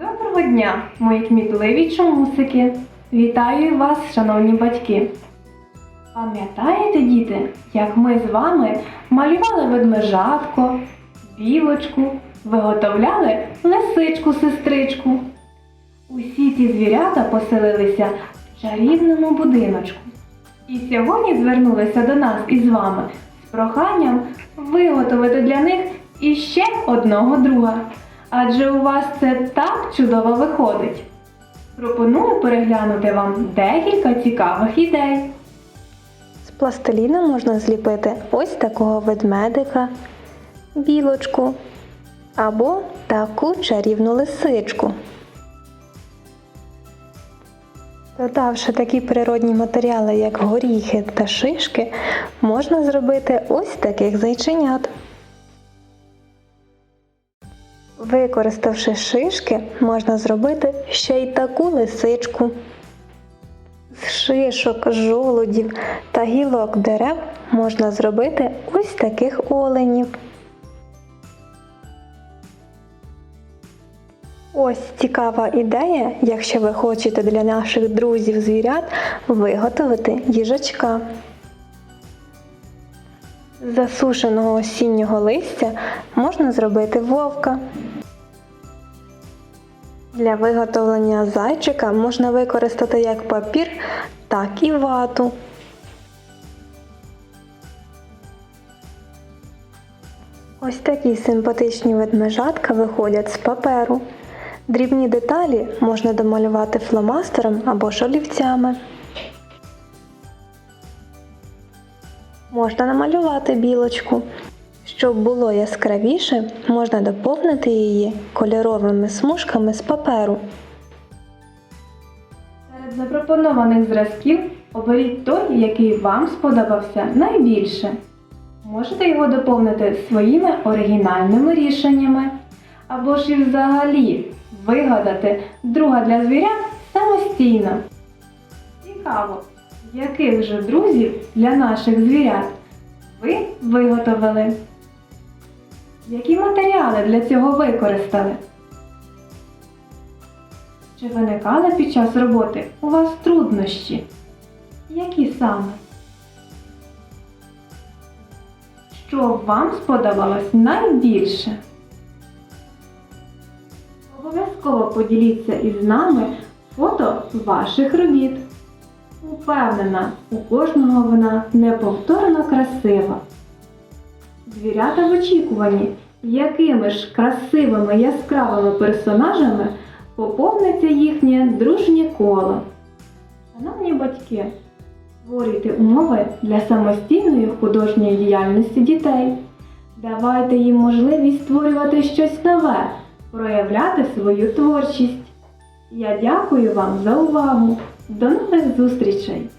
Доброго дня, мої кмітливі чомусики! Вітаю вас, шановні батьки! Пам'ятаєте, діти, як ми з вами малювали ведмежатко, білочку, виготовляли лисичку-сестричку? Усі ці звірята поселилися в чарівному будиночку. І сьогодні звернулися до нас із вами з проханням виготовити для них іще одного друга. Адже у вас це так чудово виходить. Пропоную переглянути вам декілька цікавих ідей. З пластиліну можна зліпити ось такого ведмедика, білочку або таку чарівну лисичку. Додавши такі природні матеріали, як горіхи та шишки, можна зробити ось таких зайченят. Використавши шишки, можна зробити ще й таку лисичку. З шишок, жолудів та гілок дерев можна зробити ось таких оленів. Ось цікава ідея, якщо ви хочете для наших друзів звірят виготовити їжачка. З засушеного осіннього листя можна зробити вовка. Для виготовлення зайчика можна використати як папір, так і вату. Ось такі симпатичні ведмежатка виходять з паперу. Дрібні деталі можна домалювати фломастером або шолівцями. Можна намалювати білочку. Щоб було яскравіше, можна доповнити її кольоровими смужками з паперу. Серед запропонованих зразків оберіть той, який вам сподобався найбільше. Можете його доповнити своїми оригінальними рішеннями, або ж і взагалі вигадати друга для звірят самостійно. Цікаво, яких же друзів для наших звірят ви виготовили? Які матеріали для цього використали? Чи виникали під час роботи у вас труднощі? Які саме? Що вам сподобалось найбільше? Обов'язково поділіться із нами фото ваших робіт. Упевнена, у кожного вона неповторно красива. Звірята в очікуванні, якими ж красивими яскравими персонажами поповниться їхнє дружнє коло. Шановні батьки, створюйте умови для самостійної художньої діяльності дітей. Давайте їм можливість створювати щось нове, проявляти свою творчість. Я дякую вам за увагу. До нових зустрічей!